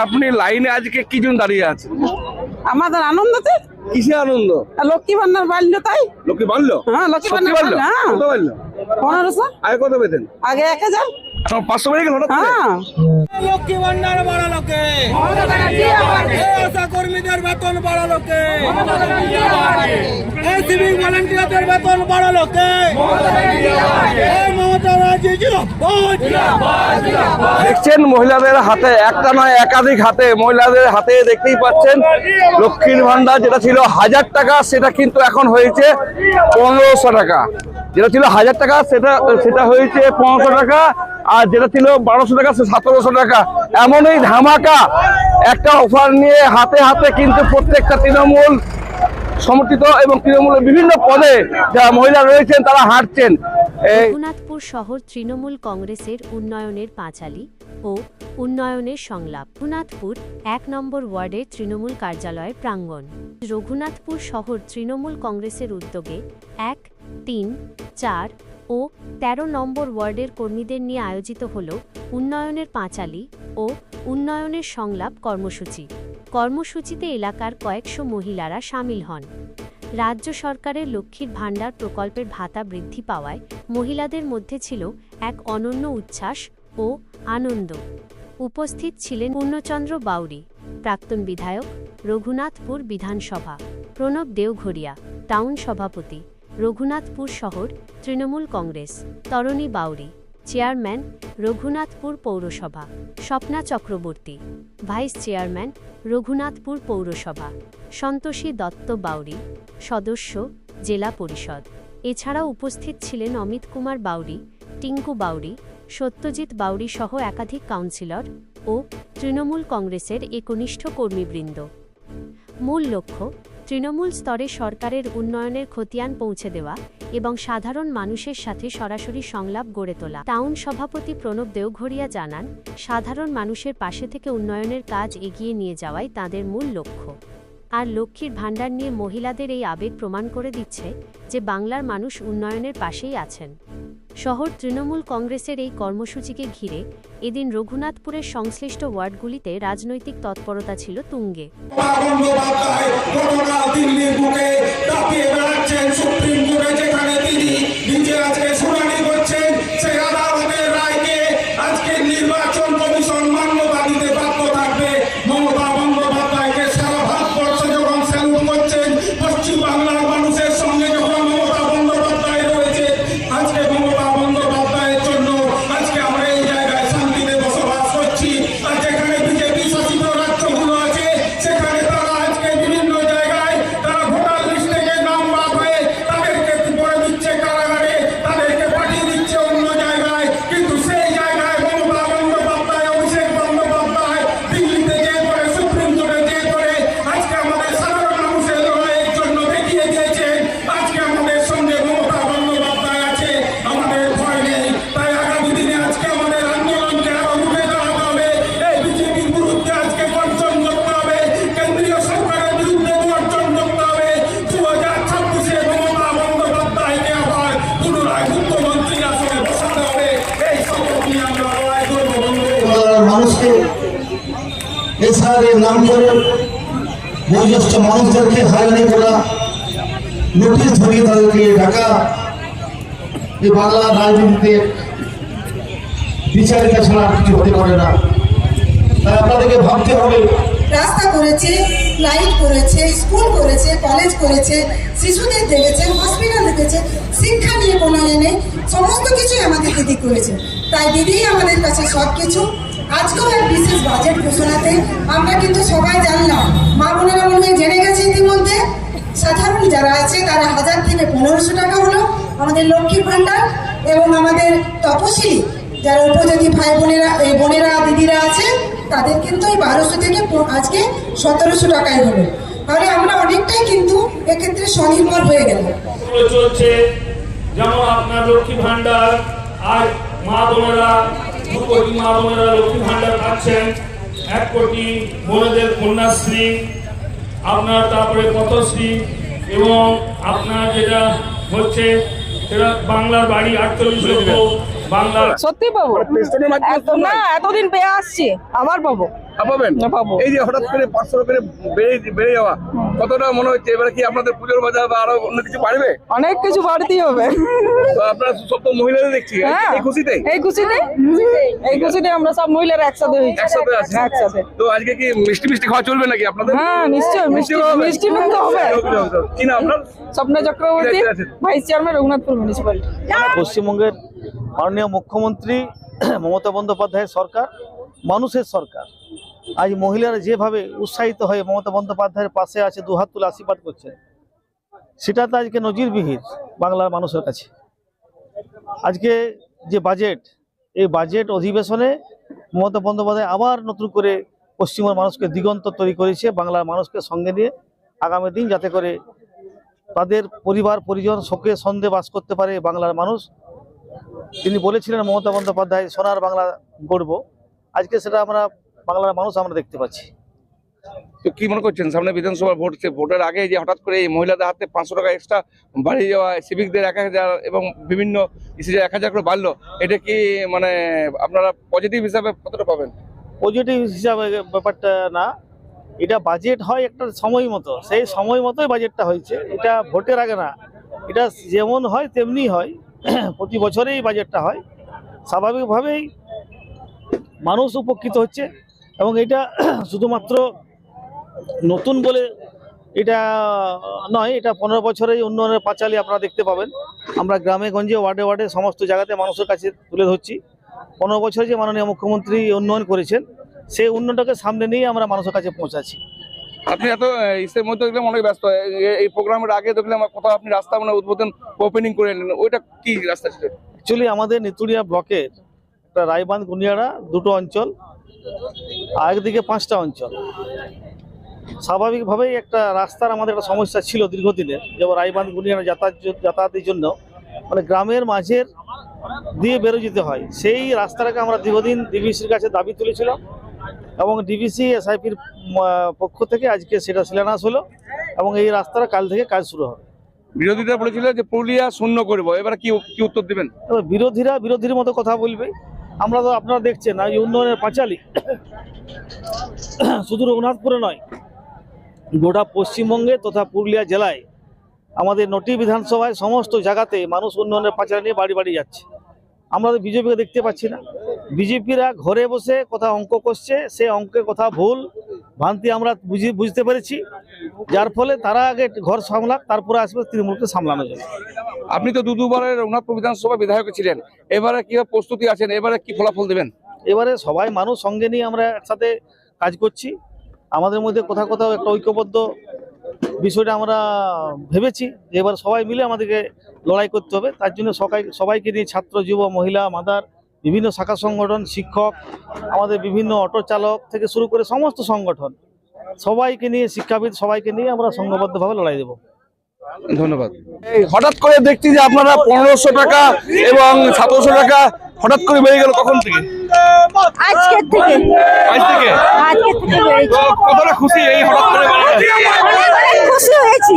আপনি লাইনে আজকে কি জন দাঁড়িয়ে আছেন? আমাদের আনন্দতে? কিসে আনন্দ? লক্ষ্মী ভান্ডার বাড়লো তাই? লক্ষ্মী বাড়লো? হ্যাঁ লক্ষ্মী ভান্ডার বাড়লো? হ্যাঁ। বাড়লো? পনেরোশো। আগে কত পেতেন? আগে এক হাজার। পাঁচশো বেড়ে গেল? হ্যাঁ। লক্ষ্মী ভান্ডার বাড়ালোকে আশা কর্মীদের বেতন বাড়ালোকে সিভিক ভলেন্টিয়ারদের বেতন বাড়ালোকে এই মমতা ব্যানার্জি জিন্দাবাদ, জিন্দাবাদ। দেখছেন মহিলাদের হাতে একটা নয় একাধিক হাতে। মহিলাদের হাতে দেখতেই পাচ্ছেন লক্ষ্মীর ভান্ডার যেটা ছিল হাজার টাকা সেটা কিন্তু এখন হয়েছে পনেরোশো টাকা। যেটা ছিল হাজার টাকা সেটা সেটা হয়েছে পনেরোশো টাকা। আর যেটা ছিল বারোশো টাকা সতেরোশো টাকা। এমনই ধামাকা একটা অফার নিয়ে হাতে হাতে কিন্তু প্রত্যেকটা তৃণমূল সমর্থিত এবং তৃণমূলের বিভিন্ন পদে যারা মহিলা রয়েছেন, তারা হাঁটছেন। রঘুনাথপুর শহর তৃণমূল কংগ্রেসের উন্নয়নের পাঁচালী ও উন্নয়নের সংলাপ। রঘুনাথপুর এক নম্বর ওয়ার্ডের তৃণমূল কার্যালয়ের প্রাঙ্গণ। রঘুনাথপুর শহর তৃণমূল কংগ্রেসের উদ্যোগে এক, তিন, চার ও ১৩ নম্বর ওয়ার্ডের কর্মীদের নিয়ে আয়োজিত হল উন্নয়নের পাঁচালী ও উন্নয়নের সংলাপ কর্মসূচি। কর্মসূচিতে এলাকার কয়েকশো মহিলারা সামিল হন। রাজ্য সরকারের লক্ষ্মীর ভাণ্ডার প্রকল্পের ভাতা বৃদ্ধি পাওয়ায় মহিলাদের মধ্যে ছিল এক অনন্য উচ্ছ্বাস ও আনন্দ। উপস্থিত ছিলেন পূর্ণচন্দ্র বাউরি প্রাক্তন বিধায়ক, রঘুনাথপুর বিধানসভা, প্রণব দেওঘরিয়া, টাউন সভাপতি রঘুনাথপুর শহর, তৃণমূল কংগ্রেস, তরণী বাউরি চেয়ারম্যান রঘুনাথপুর পৌরসভা, স্বপ্না চক্রবর্তী, ভাইস চেয়ারম্যান রঘুনাথপুর পৌরসভা, সন্তোষী দত্ত বাউরি সদস্য জেলা পরিষদ। এছাড়াও উপস্থিত ছিলেন অমিত কুমার বাউরি টিঙ্কু বাউরি সত্যজিৎ বাউরি সহ একাধিক কাউন্সিলর ও তৃণমূল কংগ্রেসের একনিষ্ঠ কর্মীবৃন্দ। মূল লক্ষ্য তৃণমূল স্তরে সরকারের উন্নয়নের খতিয়ান পৌঁছে দেওয়া এবং সাধারণ মানুষের সাথে সরাসরি সংলাপ গড়ে তোলা। টাউন সভাপতি প্রণব দেওঘরিয়া জানান, সাধারণ মানুষের পাশে থেকে উন্নয়নের কাজ এগিয়ে নিয়ে যাওয়াই তাদের মূল লক্ষ্য। আর লক্ষ্মীর ভাণ্ডার নিয়ে মহিলাদের এই আবেগ প্রমাণ করে দিচ্ছে যে বাংলার মানুষ উন্নয়নের পাশেই আছেন। শহর তৃণমূল কংগ্রেসের এই কর্মসূচিকে ঘিরে এদিন রঘুনাথপুরের সংশ্লিষ্ট ওয়ার্ডগুলিতে রাজনৈতিক তৎপরতা ছিল তুঙ্গে। মানুষকে এছাড়া নাম করে বয়োজ্যেষ্ঠ মানুষদেরকে করা নোটিশ ধরিয়ে তাদেরকে বাংলার রাজনীতিতে বিচারিতা ছাড়া কিছু হতে পারে না। তাই আপনাদেরকে ভাবতে হবে, রাস্তা করেছে লাইট করেছে, স্কুল করেছে, কলেজ করেছে, শিশুদের দেখেছে হসপিটাল দেখেছে, শিক্ষা নিয়ে কোনো সমস্ত কিছুই আমাদের দিদি করেছে। তাই দিদিই আমাদের কাছে সব কিছু আজকেও এক বিশেষ বাজেট ঘোষণাতে আমরা কিন্তু সবাই জানলাম, মা বোনেরা মনে হয় জেনে গেছে ইতিমধ্যে। সাধারণ যারা আছে, তারা হাজার থেকে পনেরোশো টাকা হলো আমাদের লক্ষ্মীর ভাণ্ডার এবং আমাদের তপশিলি। যারা উপযোগী ভাই বোনেরা এই বোনেরা, দিদিরা আছে, তাদের কিন্তু এই বারোশো থেকে আজকে সতেরোশো টাকায় হলো। তাহলে আমরা অনেকটাই কিন্তু এক্ষেত্রে স্বনির্ভর হয়ে গেল চলছে। যেমন আপনার লক্ষ্মী ভান্ডার আর মা বোনেরা দু কোটি মা বোনেরা লক্ষ্মী ভান্ডার পাচ্ছেন এক কোটি বোনেদের কন্যাশ্রী আপনার তারপরে পথশ্রী এবং আপনার যেটা হচ্ছে সেটা বাংলার বাড়ি আটচল্লিশ লক্ষ বাংলার সত্যি পাবো না এতদিন পেয়ে আসছি আবার পাবো পাবেন। এই যে হঠাৎ করে পাঁচশো করে বেড়ে বেড়ে যাওয়া কতটা মনে হচ্ছে? এবারে কি আপনাদের পুজোর বাজার বা আরও অন্য কিছু বাড়বে? অনেক কিছু বাড়তেই হবে। তো আপনারা সব তো মহিলাদের দেখছি। হ্যাঁ। এই খুশিতে? এই খুশিতে? এই খুশিতে আমরা সব মহিলারা একসাথে হয়েছি। একসাথে আছি একসাথে। তো আজকে কি মিষ্টি মিষ্টি খাওয়া চলবে নাকি আপনাদের? হ্যাঁ নিশ্চয়ই। মিষ্টি হবে? মিষ্টি মুখ হবে। কি না আপনার? Swapna Chakraborty vice chairman Raghunathpur municipality পশ্চিমবঙ্গের মাননীয় মুখ্যমন্ত্রী মমতা বন্দ্যোপাধ্যায়ের সরকার মানুষের সরকার। আজ মহিলারা যেভাবে উৎসাহিত হয়ে মমতা বন্দ্যোপাধ্যায়ের পাশে আছে, দুহাত তুলে আশীর্বাদ করছেন, সেটা তো আজকে নজিরবিহীন বাংলার মানুষের কাছে। আজকে যে বাজেট এই বাজেট অধিবেশনে মমতা বন্দ্যোপাধ্যায় আবার নতুন করে পশ্চিমবঙ্গের মানুষকে দিগন্ত তৈরি করেছে, বাংলার মানুষকে সঙ্গে নিয়ে আগামী দিন যাতে করে তাদের পরিবার, পরিজন শোকে সন্ধে বাস করতে পারে বাংলার মানুষ। তিনি বলেছিলেন, মমতা বন্দ্যোপাধ্যায় সোনার বাংলা গড়ব। আজকে সেটা আমরা বাংলার মানুষ আমরা দেখতে পাচ্ছি। তো কি মনে করছেন সামনে বিধানসভা ভোট ভোটের আগে যে হঠাৎ করে এই মহিলাদের হাতে পাঁচশো টাকা এক্সট্রা বাড়িয়ে যাওয়া সিভিকদের এক হাজার এবং বিভিন্ন ইসে এক হাজার করে বাড়লো এটা কি মানে আপনারা পজিটিভ হিসাবে কতটা পাবেন? পজিটিভ হিসাবে ব্যাপারটা না এটা বাজেট হয় একটা সময় মতো সেই সময় মতোই বাজেটটা হয়েছে এটা ভোটের আগে না এটা যেমন হয় তেমনি হয় প্রতি বছরেই বাজেটটা হয় স্বাভাবিকভাবেই মানুষ উপকৃত হচ্ছে। এবং এটা শুধুমাত্র নতুন বলে এটা নয় এটা পনেরো বছরেই উন্নয়নের পাঁচালি আপনারা দেখতে পাবেন। আমরা গ্রামে গঞ্জে ওয়ার্ডে ওয়ার্ডে সমস্ত জায়গাতে মানুষের কাছে তুলে ধরছি। পনেরো বছরে যে মাননীয় মুখ্যমন্ত্রী উন্নয়ন করেছেন সেই উন্নয়নটাকে সামনে নিয়ে আমরা মানুষের কাছে পৌঁছাচ্ছি। আপনি এত ইসের মধ্যে দেখলাম অনেক ব্যস্ত। এই- প্রোগ্রামের আগে দেখলাম কোথাও আপনি রাস্তা মানে উদ্বোধন ওপেনিং করে নিলেন। ওইটা কি রাস্তা ছিল? অ্যাকচুয়ালি আমাদের নিতুড়িয়া ব্লকের একটা রায়বান্ধ গুনিয়াড়া দুটো অঞ্চল। আর একদিকে পাঁচটা অঞ্চল। স্বাভাবিকভাবেই একটা রাস্তার আমাদের একটা সমস্যা ছিল দীর্ঘদিনের যেমন রায়বান্ধ গুনিয়াড়া যাতায়াত যাতায়াতের জন্য। মানে গ্রামের মাঝের দিয়ে বেরো যেতে হয়। সেই রাস্তাটাকে আমরা দীর্ঘদিন ডিবিসির কাছে দাবি তুলেছিলাম এবং ডিবিসি এসআইপির পক্ষ থেকে আজকে সেটা শিলান্যাস হলো এবং এই রাস্তাটা কাল থেকে কাজ শুরু হবে। বিরোধীরা বলেছিল যে পুরুলিয়া শূন্য করব। এবার কি কি উত্তর দেবেন? বিরোধীরা বিরোধীর মতো কথা বলবে। আমরা তো আপনারা দেখছেন এই উন্নয়নের পাঁচালি। শুধু রঘুনাথপুরে নয়, গোটা পশ্চিমবঙ্গে তথা পুরুলিয়া জেলায় আমাদের নটি বিধানসভায় সমস্ত জায়গাতে মানুষ উন্নয়নের পাঁচালি নিয়ে বাড়ি বাড়ি যাচ্ছে। আমরা তো বিজেপিকে দেখতে পাচ্ছি না। বিজেপিরা ঘরে বসে কথা অঙ্ক করছে সে অঙ্কের কথা ভুল ভ্রান্তি আমরা বুঝি বুঝতে পেরেছি। যার ফলে তারা আগে ঘর সামলাক তারপরে আসবে তৃণমূলকে সামলানো যাবে। আপনি তো দু দুবারের রঘুনাথপুর বিধানসভা বিধায়ক ছিলেন। এবারে কি প্রস্তুতি আছেন? এবারে কি ফলাফল দেবেন? এবারে সবাই মানুষ সঙ্গে নিয়ে আমরা একসাথে কাজ করছি। আমাদের মধ্যে কোথাও কোথাও একটা ঐক্যবদ্ধ বিষয়টা আমরা ভেবেছি যে এবার সবাই মিলে আমাদেরকে লড়াই করতে হবে। তার জন্য সবাই সবাইকে নিয়ে ছাত্র যুব মহিলা মাদার বিভিন্ন শাখা সংগঠন শিক্ষক আমাদের বিভিন্ন অটো চালক থেকে শুরু করে সমস্ত সংগঠন সবাইকে নিয়ে শিক্ষাবিদ সবাইকে নিয়ে আমরা সংঘবদ্ধভাবে লড়াই দেবো। ধন্যবাদ। এই হঠাৎ করে দেখছি যে আপনারা পনেরোশো টাকা এবং সতেরোশো টাকা হঠাৎ করে বেড়ে গেল কখন থেকে? আজকের থেকে। আজ থেকে? আজকের থেকে বেড়েছে কতটা খুশি এই হঠাৎ করে খুশি হয়েছি।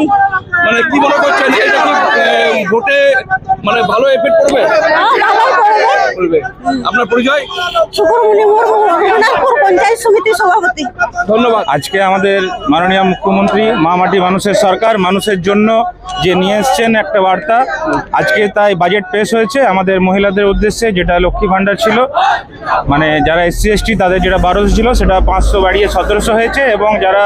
মানে কি মনে করছেন এটা কি ভোটে মানে ভালো এফেক্ট পড়বে হ্যাঁ, করবে। পড়বে আপনার পরিচয়? পঞ্চায়েত সভাপতি। ধন্যবাদ। আজকে আমাদের মাননীয় মুখ্যমন্ত্রী মা মাটি মানুষের সরকার মানুষের জন্য যে নিয়ে এসছেন একটা বার্তা আজকে তাই বাজেট পেশ হয়েছে আমাদের মহিলাদের উদ্দেশ্যে যেটা লক্ষ্মী ভাণ্ডার ছিল। মানে যারা এসসি এসটি তাদের যেটা বারোশো ছিল সেটা পাঁচশো বাড়িয়ে সতেরোশো হয়েছে এবং যারা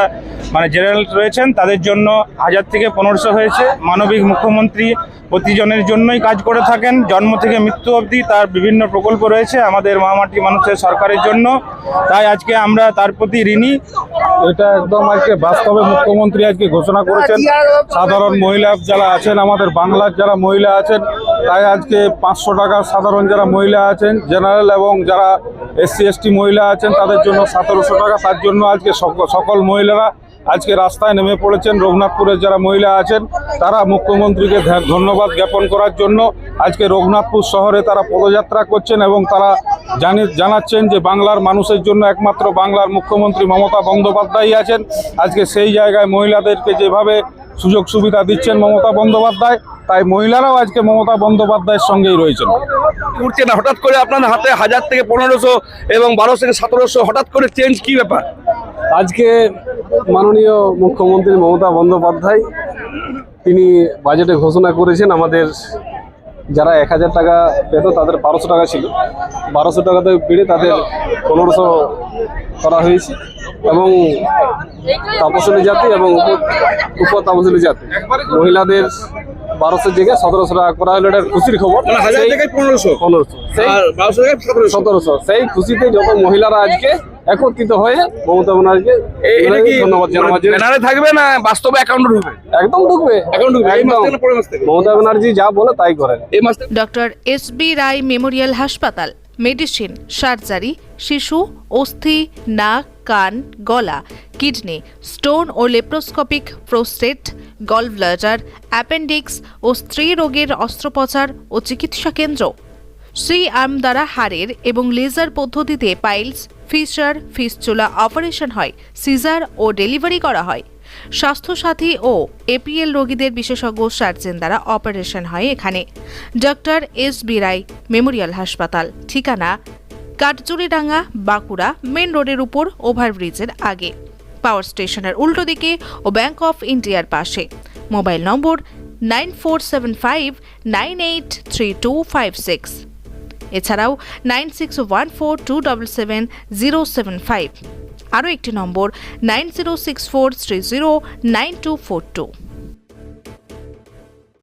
মানে জেনারেল রয়েছেন তাদের জন্য হাজার থেকে পনেরোশো হয়েছে মানবিক মুখ্যমন্ত্রী প্রতিজনের জন্যই কাজ করে থাকেন। জন্ম থেকে মৃত্যু অবধি তার বিভিন্ন প্রকল্প রয়েছে আমাদের মা মাটি মানুষের সরকারের জন্য। তাই আজকে আমরা তার প্রতি ঋণী। এটা একদম আজকে বাস্তবে মুখ্যমন্ত্রী আজকে ঘোষণা করেছেন। সাধারণ মহিলা যারা আছেন, আমাদের বাংলার যারা মহিলা আছেন, তাই আজকে পাঁচশো টাকা সাধারণ যারা মহিলা আছেন, জেনারেল এবং যারা এসসি, এসটি মহিলা আছেন, তাদের জন্য সতেরোশো টাকা। তার জন্য আজকে সক- সকল মহিলারা আজকে রাস্তায় নেমে পড়েছেন রঘুনাথপুরের যারা মহিলা আছেন, তারা মুখ্যমন্ত্রীকে ধন্যবাদ জ্ঞাপন করার জন্য আজকে রঘুনাথপুর শহরে তারা পদযাত্রা করছেন এবং তারা জানি জানাচ্ছেন যে বাংলার মানুষের জন্য একমাত্র বাংলার মুখ্যমন্ত্রী মমতা বন্দ্যোপাধ্যায় আছেন। আজকে সেই জায়গায় মহিলাদেরকে যেভাবে সুযোগ সুবিধা দিচ্ছেন মমতা বন্দ্যোপাধ্যায় তাই মহিলারাও আজকে মমতা বন্দ্যোপাধ্যায়ের সঙ্গেই রয়েছেন। উঠছে না হঠাৎ করে আপনার হাতে হাজার থেকে পনেরোশো এবং বারোশো থেকে সতেরোশো হঠাৎ করে চেঞ্জ কি ব্যাপার? আজকে মাননীয় মুখ্যমন্ত্রী মমতা বন্দ্যোপাধ্যায় তিনি বাজেটে ঘোষণা করেছেন আমাদের যারা এক হাজার টাকা পেত তাদের বারোশো টাকা ছিল। বারোশো টাকাতে বেড়ে তাদের পনেরোশো করা হয়েছে এবং তপশিলি জাতি এবং উপ- তপশিলি জাতি। মহিলাদের বারোশো জায়গায় সতেরোশো টাকা করা হলো এটা খুশির খবর। মানে পনেরোশো? পনেরোশো। সেই সতেরোশো। সেই খুশিতে যত মহিলারা আজকে একত্রিত হয়ে মমতা ধন্যবাদ জানাবার জন্য ব্যানারে থাকবে না বাস্তবে অ্যাকাউন্টে ঢুকবে? একদম ঢুকবে। এখন ঢুকবে। এই মাস থেকে পরের মাস থেকে। মমতা ব্যানার্জি যা বলে তাই করেন এই মাস doctor S B Roy memorial হাসপাতাল মেডিসিন সার্জারি শিশু অস্থি নাক কান গলা কিডনি স্টোন ও laparoscopic prostate gall bladder appendix ও স্ত্রী রোগের অস্ত্রোপচার ও চিকিৎসা কেন্দ্র। শ্রী আর্ম দ্বারা হাড়ের এবং লেজার পদ্ধতিতে পাইলস, ফিশার ফিসচুলা অপারেশন হয়, সিজার ও ডেলিভারি করা হয়। স্বাস্থ্যসাথী ও এপিএল রোগীদের বিশেষজ্ঞ সার্জন দ্বারা অপারেশন হয় এখানে। Doctor S B Roy memorial হাসপাতাল, ঠিকানা কাঠজুরিডাঙ্গা বাঁকুড়া মেন রোডের উপর ওভারব্রিজের আগে। পাওয়ার স্টেশনের উল্টো দিকে ও ব্যাংক অফ ইন্ডিয়ার পাশে। Mobile number nine four seven five nine eight three two five six. এছাড়াও nine six one four two double seven zero seven five. আরও একটি number nine zero six four three zero nine two four two.